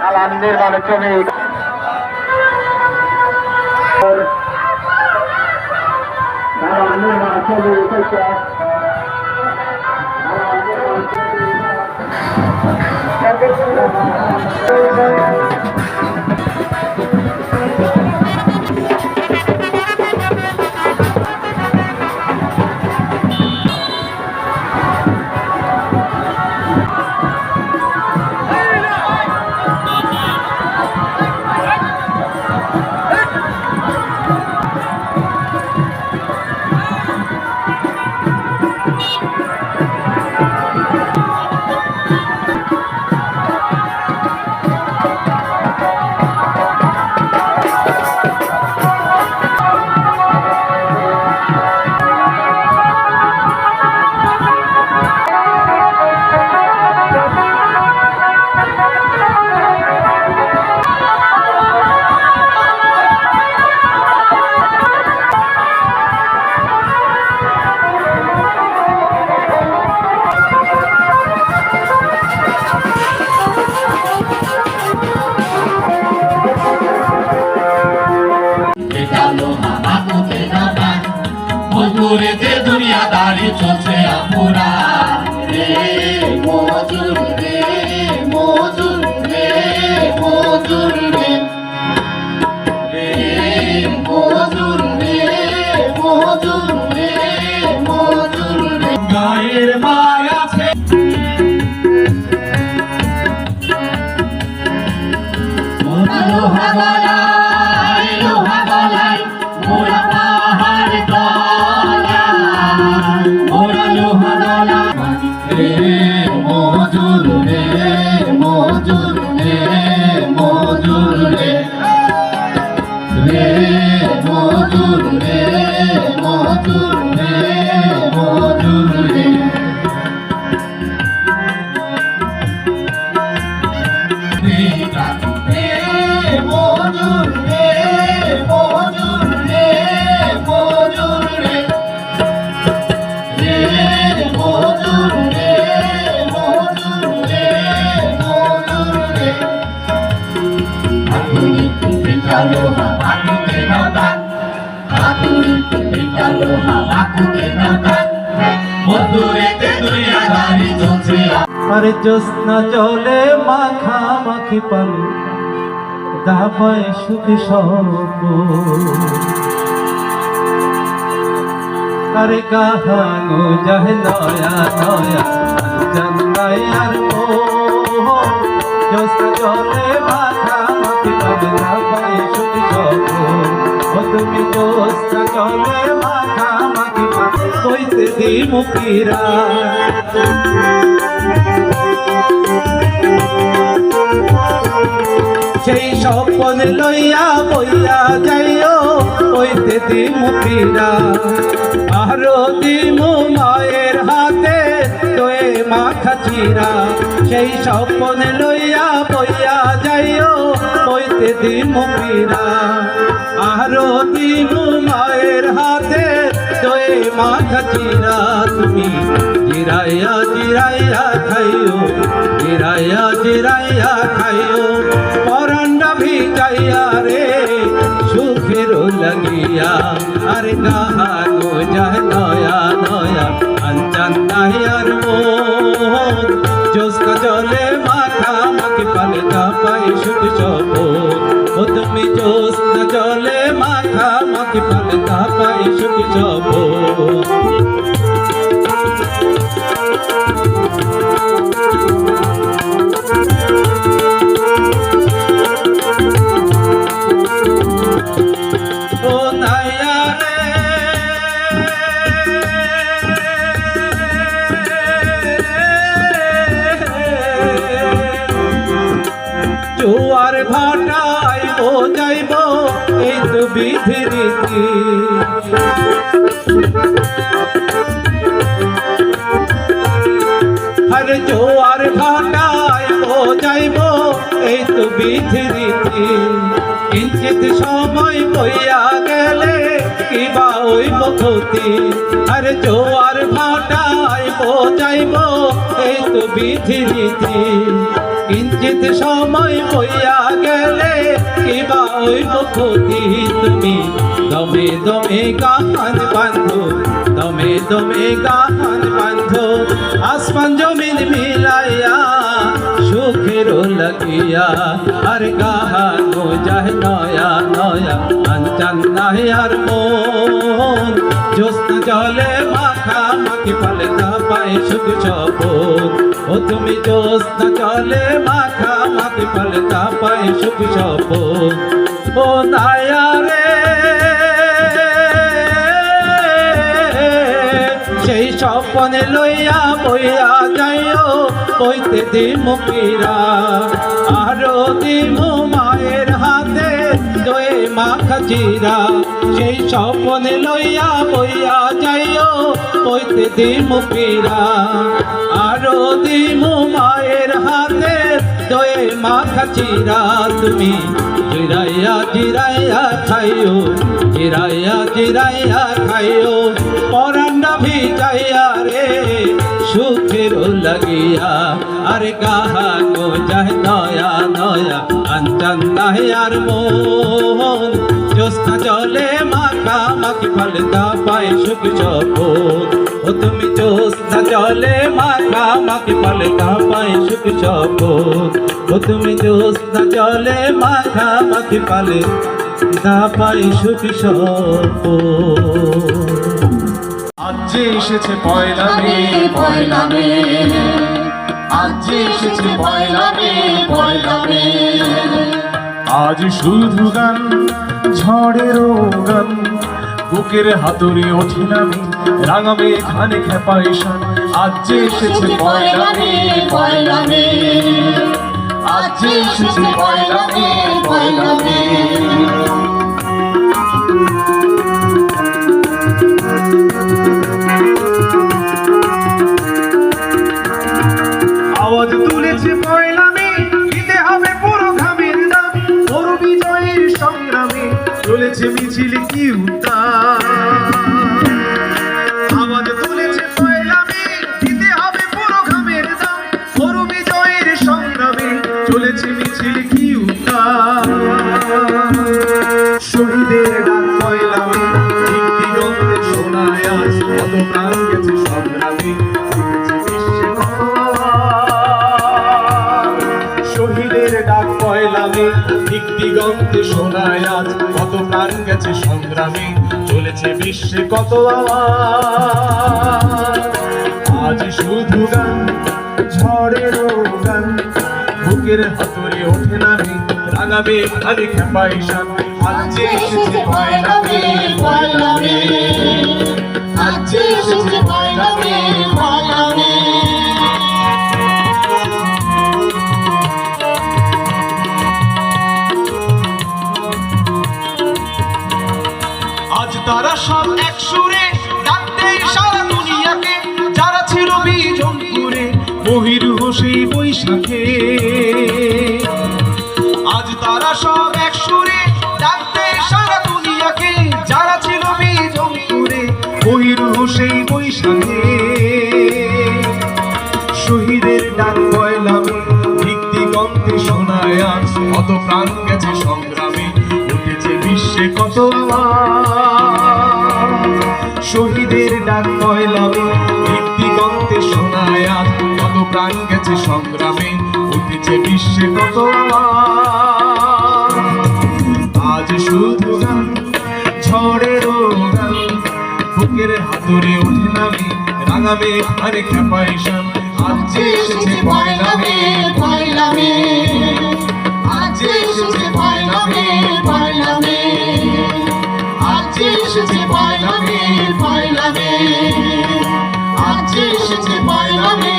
Null and নির্মাণ শ্রমিক null and নির্মাণ শ্রমিক হইতে নালান মজুরেতে দুনিয়াদারি চলছে। আর জ্যোৎস্না জলে মাখামাখি পালে দাবায় সুখে সব আরে কাহানো যাহে নয়া নয়া চন্দাই আর জ্যোৎস্না জলে মাখামাখি পালে দাবায় সুখে সব তুমি জ্যোৎস্না জলে মাখামাখি পালে কইতে দি সেই স্বপন লইয়া বইয়া যাইও ওইতে দিমুখিরা আরও দিমু মায়ের হাতে তোয়ে মাখা চিরা। সেই স্বপন লইয়া বইয়া যাইও ওইতে দিমুখিরা আরও দিমু মায়ের হাতে তোয়ে মাখা চিরা তুমি। জিরাইয়া জিরাইয়া খাইও জিরাইয়া জিরাইয়া খাইও। পরান্ডা ভিজাইয়া রে, সুখের লাগিয়া। আর গাহানো যায় নয়া নয়া, আঞ্চান নাহিয়ার মন। জোসকা জলে মাখা মাখি পালে কাপাই সুখ সব ও তুমি জোসকা জলে মাখা মাখি পালে সুখ সব এই তো বিধি রীতি আরে জোয়ার ভাটায় ও যাইব, এই তো বিধি রীতি কিঞ্চিত সময় বইয়া গেলে কিবা ওই মুখতি আরে জোয়ার ভাটায় বোঝাইব এই তো বিধি কিঞ্চিত সময় বইয়া ওই মুখতি তুমি। দমে দমে গান বান্ধো দমে দমে গান বান্ধো আসমান জমিন মিলাইয়া, সুখের লাগিয়া, আর গাহানো যায় নয়া নয়া আঞ্চান নাই আর মন। জোস্ত জলে মাখা মাখি পালতা পায়ে সুখ সপন ও তুমি জোস্ত চলে মাখা মাখি পালতা পায়ে সুখ সপ ও নায়া রে সেই স্বপনে লইয়া বইয়া যাইও, বইতে দিমু পীরা আরও দিমু দয়ে মাখা চিরা, সেই স্বপনে লইয়া বইয়া যাইও, বইতে দিমু পীরা আরও দিমু মায়ের হাতে দয়ে মাখা চিরা। তুমি জিরাইয়া জিরাইয়া খাইও, জিরাইয়া জিরাইয়া খাইও পরান্ডা ভিজাইয়া রে। সুখের লাগিয়া। আরে গাহানো যায় নয়া নয়া আঞ্চন নাই আর মন জ্যোৎস্না জলে মাখা মাখি ফলতা পায় সুখ সপন ও তুমি জ্যোৎস্না জলে মাখা মাখি ফলতা পায় সুখ সপন ও তুমি জ্যোৎস্না জলে মাখা মাখি পালে দা পাই সুখ সপন আজ যে এসেছে পয়লা মে পয়লা মে। আজ যে এসেছে পয়লা মে পয়লা মে। আজ শুধু গান ঝড়েরও গান বুকের হাতুড়ি ওঠে নামি রাঙামে খানে খেপাই শান আজ যে এসেছে পয়লা মে। পয়লা মে। আজ যে এসেছে পয়লা মে পয়লা মে। দিক দিগন্তে শোনায় আজ কত প্রাণ গেছে সংগ্রামে, চলেছে বিশ্বে কত আজ শুধু গান, ঝড়ের গান বুকের হাতুড়ে ওঠে নামে রাঙাবে খালি খেপাই শান আজ এসেছে পয়লা মে পয়লা মে আজ এসেছে পয়লা মে পয়লা মে তারা সব এক সুরে ডাকতে সারা দুনিয়াকে যারা ছিল বিজমপুরে মহির হোসেই বৈশাখে। আজ তারা সব এক সুরে ডাকতে সারা দুনিয়াকে। যারা ছিল বিজমপুরে মহির হোসেই বৈশাখে। শহীদের ডাক দিক দিগন্তে শোনায় আজ। কত প্রাণ গেছে সংগ্রামে, উঠেছে বিশ্বে কত আওয়াজ। প্রাণ গেছে সংগ্রামে, উঠেছে বিশ্বে কত আজ শুধু ঝড়ের বুকের হাতুরে ওঠে নামি রাঙাবে আরে খেপাই শান। আজ এসেছে পয়লা মে পয়লা আজ এসেছে পয়লা মে পয়লা আজ এসেছে পয়লা মে পয়লা মে আজ এসেছে পয়লা মে